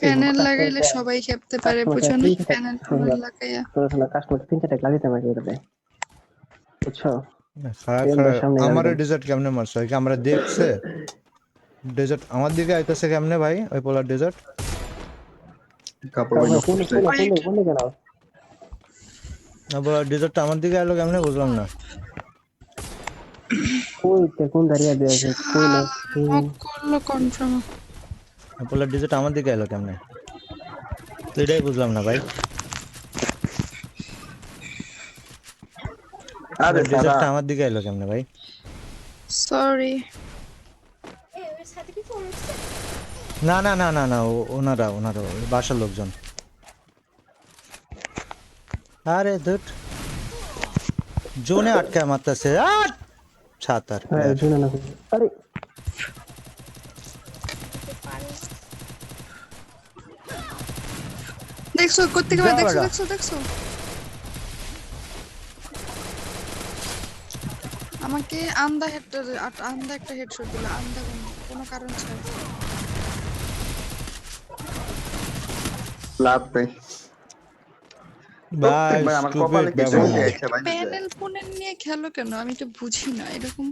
Panel লাগাইলে সবাই খেপতে পারে কাস্টমার বুঝো না প্যানেল লাগাইয়া। তোর কাস্টমার তিন চারটা লাগিতে মারি করে বুঝছ? আমার ডেজার্ট কেমনে মারছে? কি আমরা দেখছে ডেজার্ট আমার দিকে আইতাছে কেমনে ভাই? ওই পোলার ডেজার্ট কাপড় কোন কোন কোন কোন কোন ডেজার্টটা আমার দিকে আইলো কেমনে বুঝলাম না। কই তে কোন দাঁড়িয়ে দিয়েছে কই না করল কনফার্ম পোলার ডেজার্ট আমার দিকে আইলো কেমনে? তো এটাই বুঝলাম না ভাই। আরে আমার দিকে আইলো কেমনে ভাই? সরি না না না না না ওনারা ওনারা বাসার লোকজন। আরে ধুট জোনে আটকায় মারতেছে। আট ছাতার হ্যাঁ আরে দেখছ দেখছ দেখছ দেখছ। আমাকে আন্দা হেড আন্দা একটা হেডশট দিল। আন্দা কোনো কারণ ছাড়া। লাভ ভাই ভাই ভাই আমার কপালে কিছু হয়েছে ভাই। প্যানেল ফোনের নিয়ে খেলো কেন? আমি তো বুঝি না এরকম